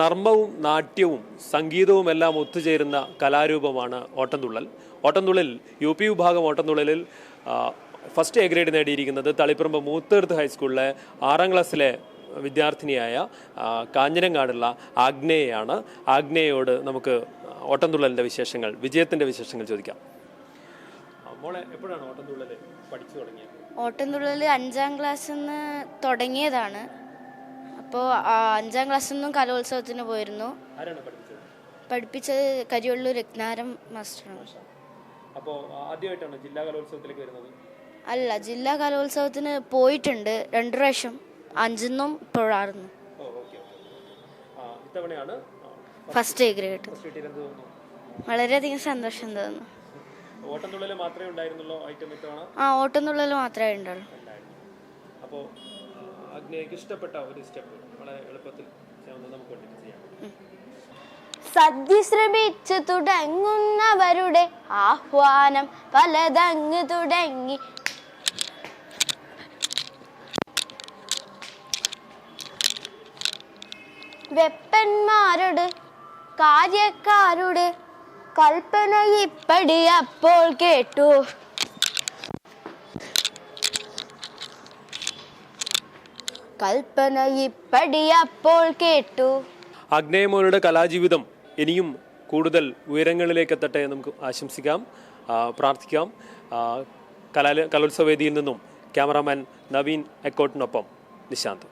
നർമ്മവും നാട്യവും സംഗീതവും എല്ലാം ഒത്തുചേരുന്ന കലാരൂപമാണ് ഓട്ടംതുള്ളൽ. ഓട്ടംതുള്ളൽ യു പി വിഭാഗം ഓട്ടംതുള്ളലിൽ ഫസ്റ്റ് എ ഗ്രേഡ് നേടിയിരിക്കുന്നത് തളിപ്പറമ്പ് മൂത്തേർത്ത് ഹൈസ്കൂളിലെ ആറാം ക്ലാസ്സിലെ വിദ്യാർത്ഥിനിയായ കാഞ്ഞിരങ്ങാടുള്ള ആഗ്നേയാണ്. ആഗ്നേയോട് നമുക്ക് ഓട്ടംതുള്ളലിന്റെ വിശേഷങ്ങൾ വിജയത്തിന്റെ വിശേഷങ്ങൾ ചോദിക്കാം. മോളെ എപ്പോഴാണ് ഓട്ടംതുള്ളൽ പഠിച്ചു തുടങ്ങിയത്? ഓട്ടംതുള്ളൽ അഞ്ചാം ക്ലാസ്സിൽ നിന്ന് തുടങ്ങിയതാണ്. അപ്പോൾ അഞ്ചാം ക്ലാസ്സിൽ നിന്നും കലോത്സവത്തിന് പോയിരുന്നു. പഠിപ്പിച്ചത്? കരിവള്ളൂർ രത്നാരം മാസ്റ്ററാണ്. അപ്പോൾ ആദ്യമായിട്ടാണ് ജില്ലാ കലോത്സവത്തിലേക്ക് വരുന്നത്? അല്ല ജില്ലാ കലോത്സവത്തിന് പോയിട്ടുണ്ട്. രണ്ടു പ്രാവശ്യം. അഞ്ചെന്നും ഇപ്പോഴായിരുന്നു ഫസ്റ്റ് ഗ്രേഡ് വളരെയധികം സന്തോഷം തോന്നുന്നു. ആ ഓട്ടംതുള്ളൽ മാത്രമേ ഉണ്ടാവുള്ളൂ അഗ്നയ്ക്ക് ഇഷ്ടപ്പെട്ട ഒരു സ്റ്റെപ്പ് വളരെ എളുപ്പത്തിൽ നമുക്ക് വേണ്ടിയിട്ട് ചെയ്യാം. സദ്യ ശ്രമിച്ചു തുടങ്ങുന്നവരുടെ ആഹ്വാനം പലതങ്ങ് തുടങ്ങി. വെപ്പന്മാരോട് കാര്യക്കാരുടെ കൽപ്പന ഇപ്പടി അപ്പോൾ കേട്ടു. കൽപ്പന ഇപ്പടി അപ്പോൾ കേട്ടു. അഗ്നയമോനുടെ കലാജീവിതം ഇനിയും കൂടുതൽ ഉയരങ്ങളിലേക്ക് എത്തട്ടെ നമുക്ക് ആശംസിക്കാം. പ്രാർത്ഥിക്കാം. കലാ കലോത്സവ വേദിയിൽ നിന്നും ക്യാമറാമാൻ നവീൻ എക്കോട്ടിനൊപ്പം നിശാന്ത്.